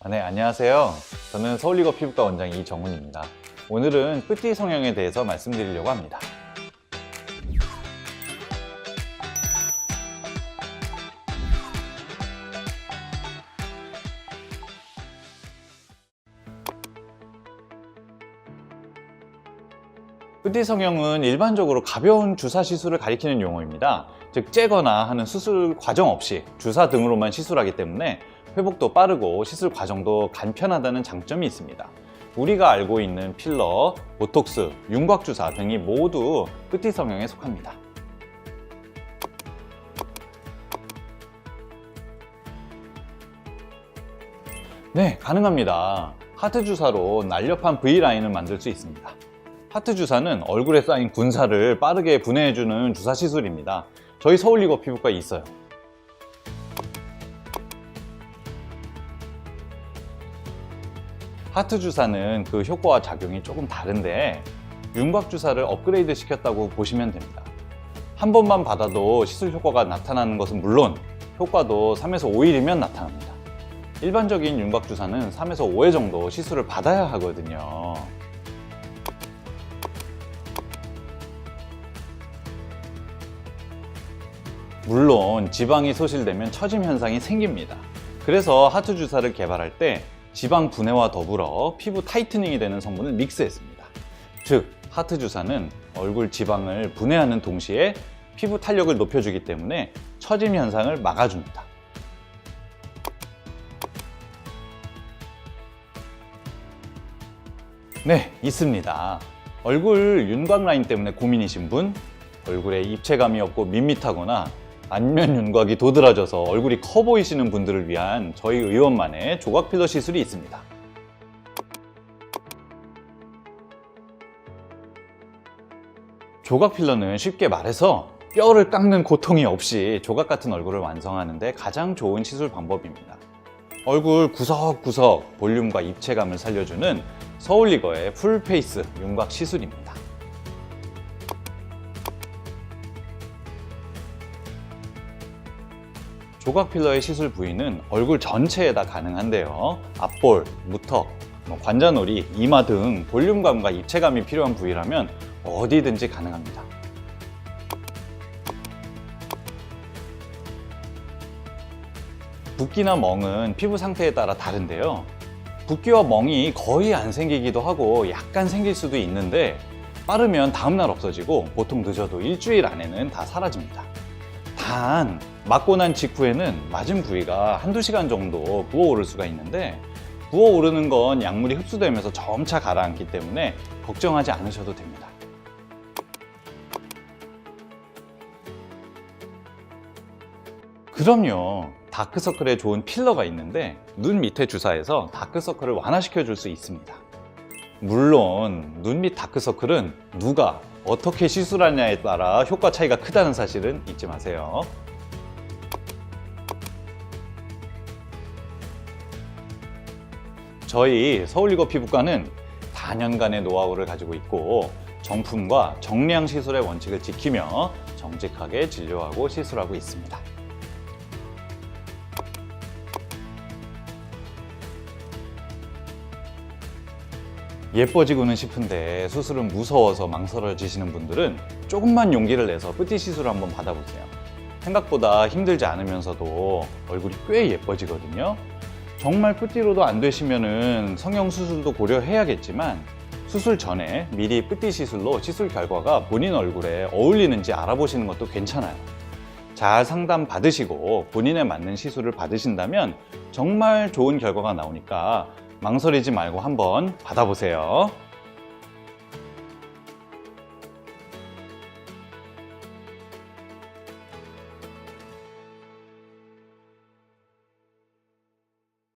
아, 네, 안녕하세요. 저는 서울리거 피부과 원장 이정훈입니다. 오늘은 뿌띠 성형에 대해서 말씀드리려고 합니다. 뿌띠 성형은 일반적으로 가벼운 주사 시술을 가리키는 용어입니다. 즉 째거나 하는 수술 과정 없이 주사 등으로만 시술하기 때문에 회복도 빠르고 시술 과정도 간편하다는 장점이 있습니다. 우리가 알고 있는 필러, 보톡스, 윤곽 주사 등이 모두 뿌띠 성형에 속합니다. 네, 가능합니다. 하트 주사로 날렵한 V라인을 만들 수 있습니다. 하트 주사는 얼굴에 쌓인 군살을 빠르게 분해해주는 주사 시술입니다. 저희 서울리거 피부과에 있어요. 하트 주사는 그 효과와 작용이 조금 다른데 윤곽 주사를 업그레이드 시켰다고 보시면 됩니다. 한 번만 받아도 시술 효과가 나타나는 것은 물론 효과도 3에서 5일이면 나타납니다. 일반적인 윤곽 주사는 3에서 5회 정도 시술을 받아야 하거든요. 물론 지방이 소실되면 처짐 현상이 생깁니다. 그래서 하트 주사를 개발할 때 지방 분해와 더불어 피부 타이트닝이 되는 성분을 믹스했습니다. 즉, 하트 주사는 얼굴 지방을 분해하는 동시에 피부 탄력을 높여주기 때문에 처짐 현상을 막아줍니다. 네, 있습니다. 얼굴 윤곽 라인 때문에 고민이신 분, 얼굴에 입체감이 없고 밋밋하거나 안면 윤곽이 도드라져서 얼굴이 커 보이시는 분들을 위한 저희 의원만의 조각 필러 시술이 있습니다. 조각 필러는 쉽게 말해서 뼈를 깎는 고통이 없이 조각 같은 얼굴을 완성하는데 가장 좋은 시술 방법입니다. 얼굴 구석구석 볼륨과 입체감을 살려주는 서울리거의 풀페이스 윤곽 시술입니다. 조각 필러의 시술 부위는 얼굴 전체에 다 가능한데요. 앞볼, 무턱, 뭐 관자놀이, 이마 등 볼륨감과 입체감이 필요한 부위라면 어디든지 가능합니다. 붓기나 멍은 피부 상태에 따라 다른데요. 붓기와 멍이 거의 안 생기기도 하고 약간 생길 수도 있는데 빠르면 다음날 없어지고 보통 늦어도 일주일 안에는 다 사라집니다. 단 맞고 난 직후에는 맞은 부위가 한두 시간 정도 부어오를 수가 있는데 부어오르는 건 약물이 흡수되면서 점차 가라앉기 때문에 걱정하지 않으셔도 됩니다. 그럼요. 다크서클에 좋은 필러가 있는데 눈 밑에 주사해서 다크서클을 완화시켜 줄 수 있습니다. 물론 눈 밑 다크서클은 누가 어떻게 시술하냐에 따라 효과 차이가 크다는 사실은 잊지 마세요. 저희 서울리거 피부과는 4년간의 노하우를 가지고 있고 정품과 정량 시술의 원칙을 지키며 정직하게 진료하고 시술하고 있습니다. 예뻐지고는 싶은데 수술은 무서워서 망설여지시는 분들은 조금만 용기를 내서 뿌띠 시술을 한번 받아보세요. 생각보다 힘들지 않으면서도 얼굴이 꽤 예뻐지거든요. 정말 뿌띠로도 안 되시면은 성형 수술도 고려해야겠지만 수술 전에 미리 뿌띠 시술로 시술 결과가 본인 얼굴에 어울리는지 알아보시는 것도 괜찮아요. 잘 상담 받으시고 본인에 맞는 시술을 받으신다면 정말 좋은 결과가 나오니까 망설이지 말고 한번 받아보세요.